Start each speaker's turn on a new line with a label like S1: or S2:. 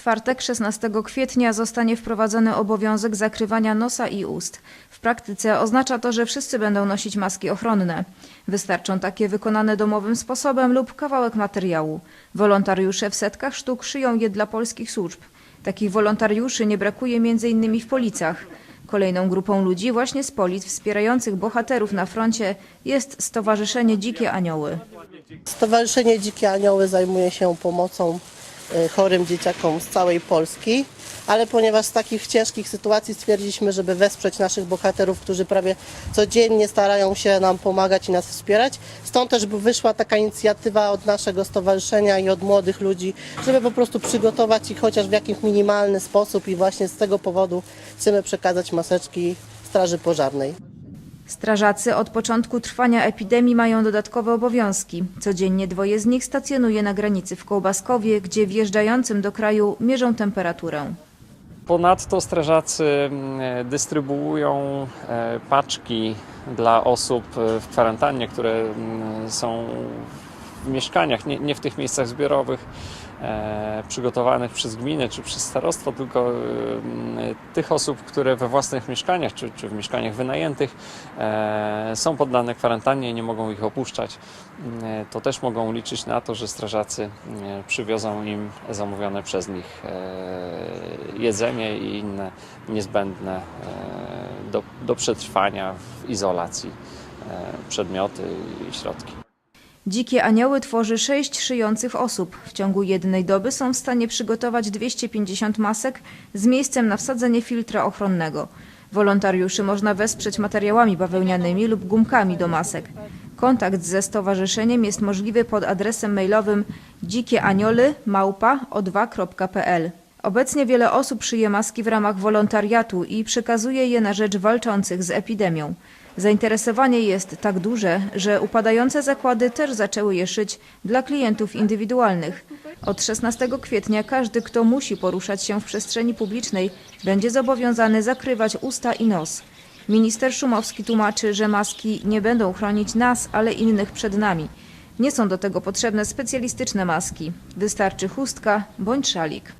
S1: czwartek 16 kwietnia zostanie wprowadzony obowiązek zakrywania nosa i ust. W praktyce oznacza to, że wszyscy będą nosić maski ochronne. Wystarczą takie wykonane domowym sposobem lub kawałek materiału. Wolontariusze w setkach sztuk szyją je dla polskich służb. Takich wolontariuszy nie brakuje m.in. w Policach. Kolejną grupą ludzi właśnie z Polic wspierających bohaterów na froncie jest Stowarzyszenie Dzikie Anioły.
S2: Stowarzyszenie Dzikie Anioły zajmuje się pomocą chorym dzieciakom z całej Polski, ale ponieważ z takich ciężkich sytuacji stwierdziliśmy, żeby wesprzeć naszych bohaterów, którzy prawie codziennie starają się nam pomagać i nas wspierać, stąd też wyszła taka inicjatywa od naszego stowarzyszenia i od młodych ludzi, żeby po prostu przygotować ich chociaż w jakiś minimalny sposób i właśnie z tego powodu chcemy przekazać maseczki Straży Pożarnej.
S1: Strażacy od początku trwania epidemii mają dodatkowe obowiązki. Codziennie dwoje z nich stacjonuje na granicy w Kołbaskowie, gdzie wjeżdżającym do kraju mierzą temperaturę.
S3: Ponadto strażacy mm, dystrybuują e, paczki dla osób w kwarantannie, które mm, są w mieszkaniach, nie, nie w tych miejscach zbiorowych, e, przygotowanych przez gminę czy przez starostwo, tylko mm, tych osób, które we własnych mieszkaniach czy, czy w mieszkaniach wynajętych e, są poddane kwarantannie i nie mogą ich opuszczać. Mm, To też mogą liczyć na to, że strażacy mm, przywiozą im zamówione przez nich e, jedzenie i inne niezbędne e, do, do przetrwania w izolacji e, przedmioty i środki.
S1: Dzikie Anioły tworzy sześć szyjących osób. W ciągu jednej doby są w stanie przygotować 250 masek z miejscem na wsadzenie filtra ochronnego. Wolontariuszy można wesprzeć materiałami bawełnianymi lub gumkami do masek. Kontakt ze stowarzyszeniem jest możliwy pod adresem mailowym dzikieanioly@o2.pl. Obecnie wiele osób szyje maski w ramach wolontariatu i przekazuje je na rzecz walczących z epidemią. Zainteresowanie jest tak duże, że upadające zakłady też zaczęły je szyć dla klientów indywidualnych. Od 16 kwietnia każdy, kto musi poruszać się w przestrzeni publicznej, będzie zobowiązany zakrywać usta i nos. Minister Szumowski tłumaczy, że maski nie będą chronić nas, ale innych przed nami. Nie są do tego potrzebne specjalistyczne maski. Wystarczy chustka bądź szalik.